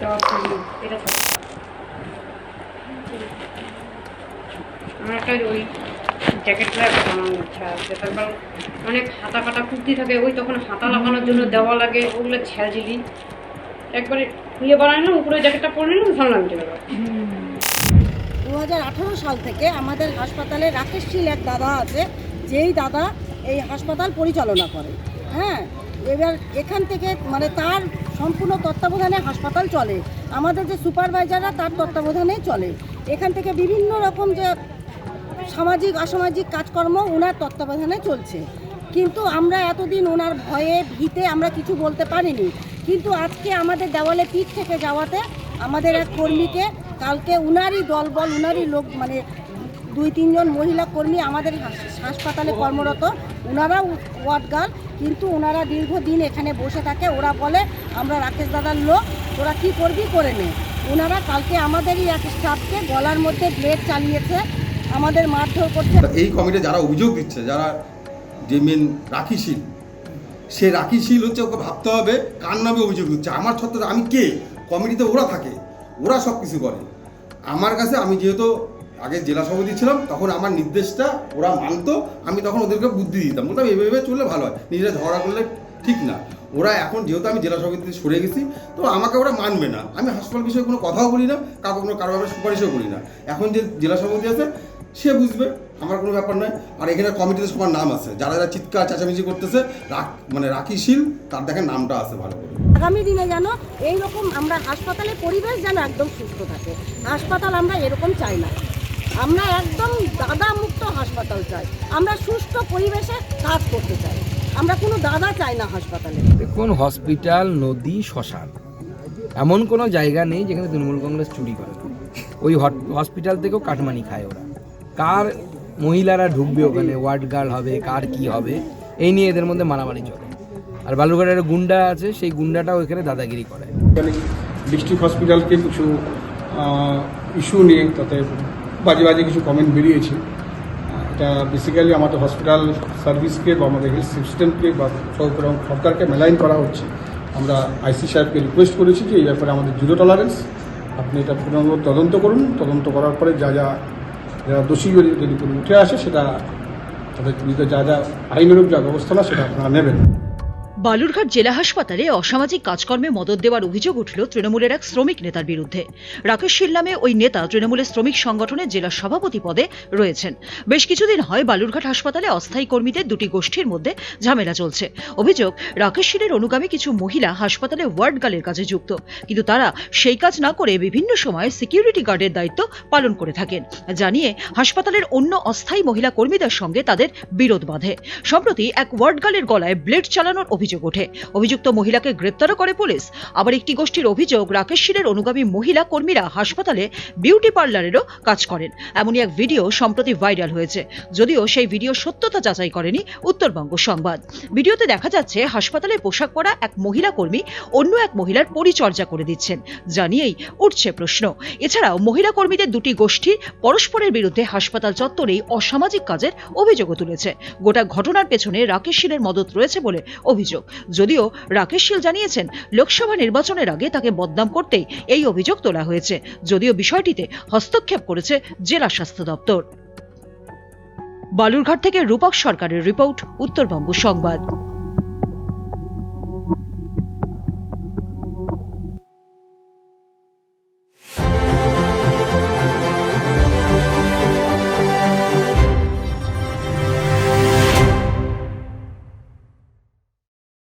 দেওয়া থাকবে এটা থাকে আমার একটা ওই জ্যাকেটটা বানানোর ইচ্ছা আছে। তারপর অনেক হাতা কাটা কুর্তি থাকে, ওই তখন হাতা লাগানোর জন্য দেওয়া লাগে, ওগুলো ঝ্যালঝিলি একবারে ইয়ে বানায় না, উপরে জ্যাকেটটা পরে নিলাম ভালো লাগছে দু হাজার আঠারো সাল থেকে আমাদের হাসপাতালে রাকেশ শীল এক দাদা আছে, যেই দাদা এই হাসপাতাল পরিচালনা করে। হ্যাঁ এবার এখান থেকে মানে তার সম্পূর্ণ তত্ত্বাবধানে হাসপাতাল চলে। আমাদের যে সুপারভাইজাররা, তার তত্ত্বাবধানেই চলে। এখান থেকে বিভিন্ন রকম যে সামাজিক, অসামাজিক কাজকর্ম ওনার তত্ত্বাবধানে চলছে। কিন্তু আমরা এতদিন ওনার ভয়ে, ভীতে আমরা কিছু বলতে পারিনি। কিন্তু আজকে আমাদের দেওয়ালে পিঠ থেকে যাওয়াতে আমাদের এক কর্মীকে, কালকে উনারই দলবল, উনারই লোক মানে দুই, তিনজন মহিলা কর্মী আমাদের হাস- হাসপাতালে কর্মরত। ওনারা ওয়ার্ড গার্ল কিন্তু ওনারা দীর্ঘদিন এখানে বসে থাকে। ওরা বলে, আমরা রাকেশ দাদার লোক ওরা কি করবি করে নে। ওনারা কালকে আমাদেরই এক স্টাফকে গলার মধ্যে ব্লেড চালিয়েছে, আমাদের মারধর করছে। এই কমিটি যারা অভিযোগ দিচ্ছে, যারা যে মেন রাখিশীল, সে রাখিশীল হচ্ছে ওকে ভাবতে হবে, কার নামে অভিযোগ দিচ্ছে? আমার ছত্র আমি কে? কমিটিতে ওরা থাকে, ওরা সব কিছু করে। আমার কাছে আমি যেহেতু আগে জেলা সভাপতি ছিলাম, তখন আমার নির্দেশটা ওরা মানতো, আমি তখন ওদেরকে বুদ্ধি দিতাম। বলতাম, এভাবে চললে ভালো হয়, নিজেরা ঝগড়া করলে ঠিক না। ওরা এখন যেহেতু আমি জেলা সভাপতি সরে গেছি, তো আমাকে ওরা মানবে না। আমি হাসপাতাল বিষয়ে কোনো কথাও বলি না, কাউকে কোনো কারও ব্যাপারে সুপারিশও করি না। এখন যে জেলা সভাপতি আছে, সে বুঝবে, আমার কোনো ব্যাপার নয়। আর এখানে কমিটিতে সবার নাম আছে। যারা যারা চিৎকার, চেঁচামেচি করতেছে মানে রাখিশীল তার দেখেন নামটা আছে ভালো করে। আগামী দিনে যেন এইরকম আমরা হাসপাতালে পরিবেশ যেন একদম সুস্থ থাকে। হাসপাতাল আমরা এরকম চাই না। আমরা একদম দাদা মুক্ত হাসপাতাল চাই। আমরা সুস্থ পরিবেশে কাজ করতে চাই। আমরা কোনো দাদা চাই না হাসপাতালে। দেখুন হসপিটাল নদী শ্মশান। এমন কোনো জায়গা নেই যেখানে তৃণমূল কংগ্রেস চুরি করে। ওই হসপিটাল থেকেও কাটমানি খায় ওরা। কার মহিলারা ঢুকবে ওখানে? ওয়ার্ড গার্ল হবে কার কি হবে? এই নিয়ে এদের মধ্যে মারামারি চলে। আর বালুরঘাটের একটা গুন্ডা আছে সেই গুন্ডাটাও এখানে দাদাগিরি করে। ডিস্ট্রিক্ট হসপিটালকে কিছু ইস্যু নিয়ে তাতে বাজে বাজে কিছু কমেন্ট বেরিয়েছে। এটা বেসিক্যালি আমাদের হসপিটাল সার্ভিসকে বা আমাদের হেলথ সিস্টেমকে বা সরকারকে মেলাইন করা হচ্ছে। আমরা আইসি সাহেবকে রিকোয়েস্ট করেছি যে এই ব্যাপারে আমাদের জিরো টলারেন্স আপনি এটা পুনর্ব তদন্ত করুন। তদন্ত করার পরে যা যা যারা দোষী যদি উঠে আসে সেটা তাদের বিরুদ্ধে যা যা আইনরূপ যা ব্যবস্থা না সেটা আপনারা নেবেন। বালুরঘাট জেলা হাসপাতালে অসামাজিক কাজকর্মে মদত দেওয়ার অভিযোগ উঠল তৃণমূলের এক শ্রমিক নেতার বিরুদ্ধে। রাকেশ শীল নামে ওই নেতা তৃণমূলের শ্রমিক সংগঠনের জেলা সভাপতি পদে রয়েছেন। বেশ কিছুদিন হয় বালুরঘাট হাসপাতালে অস্থায়ী কর্মীদের দুটি গোষ্ঠীর মধ্যে ঝামেলা চলছে। অভিযোগ, রাকেশ শীলের অনুগামী কিছু মহিলা হাসপাতালে ওয়ার্ড গার্লের কাজে যুক্ত। কিন্তু তারা সেই কাজ না করে বিভিন্ন সময় সিকিউরিটি গার্ডের দায়িত্ব পালন করে থাকেন। জানিয়ে, হাসপাতালের অন্য অস্থায়ী মহিলা কর্মীদের সঙ্গে তাদের বিরোধ বাঁধে। সম্প্রতি এক ওয়ার্ড গার্লের গলায় ব্লেড চালানোর অভিযোগ ওঠে। অভিযুক্ত মহিলাকে গ্রেপ্তারও করে পুলিশ। আবার একটি গোষ্ঠীর অভিযোগ, রাকেশ শীলের অনুগামী মহিলা কর্মীরা হাসপাতালে বিউটি পার্লারেরও কাজ করেন। এমনই এক ভিডিও সম্প্রতি ভাইরাল হয়েছে। যদিও সেই ভিডিও সত্যতা যাচাই করেনি উত্তরবঙ্গ সংবাদ। ভিডিওতে দেখা যাচ্ছে, হাসপাতালে পোশাক পরা এক মহিলা কর্মী অন্য এক মহিলার পরিচর্যা করে দিচ্ছেন। জানিয়েই উঠছে প্রশ্ন। এছাড়াও মহিলা কর্মীদের দুটি গোষ্ঠী পরস্পরের বিরুদ্ধে হাসপাতাল চত্বরেই অসামাজিক কাজের অভিযোগও তুলেছে। গোটা ঘটনার পেছনে রাকেশ শীলের মদত রয়েছে বলে অভিযোগ। যদিও রাকেশ শীল জানিয়েছেন, লোকসভা নির্বাচনের আগে তাকে বদনাম করতেই এই অভিযোগ তোলা হয়েছে। যদিও বিষয়টিতে হস্তক্ষেপ করেছে জেলা স্বাস্থ্য দপ্তর। বালুরঘাট থেকে রূপক সরকারের রিপোর্ট, উত্তরবঙ্গ সংবাদ।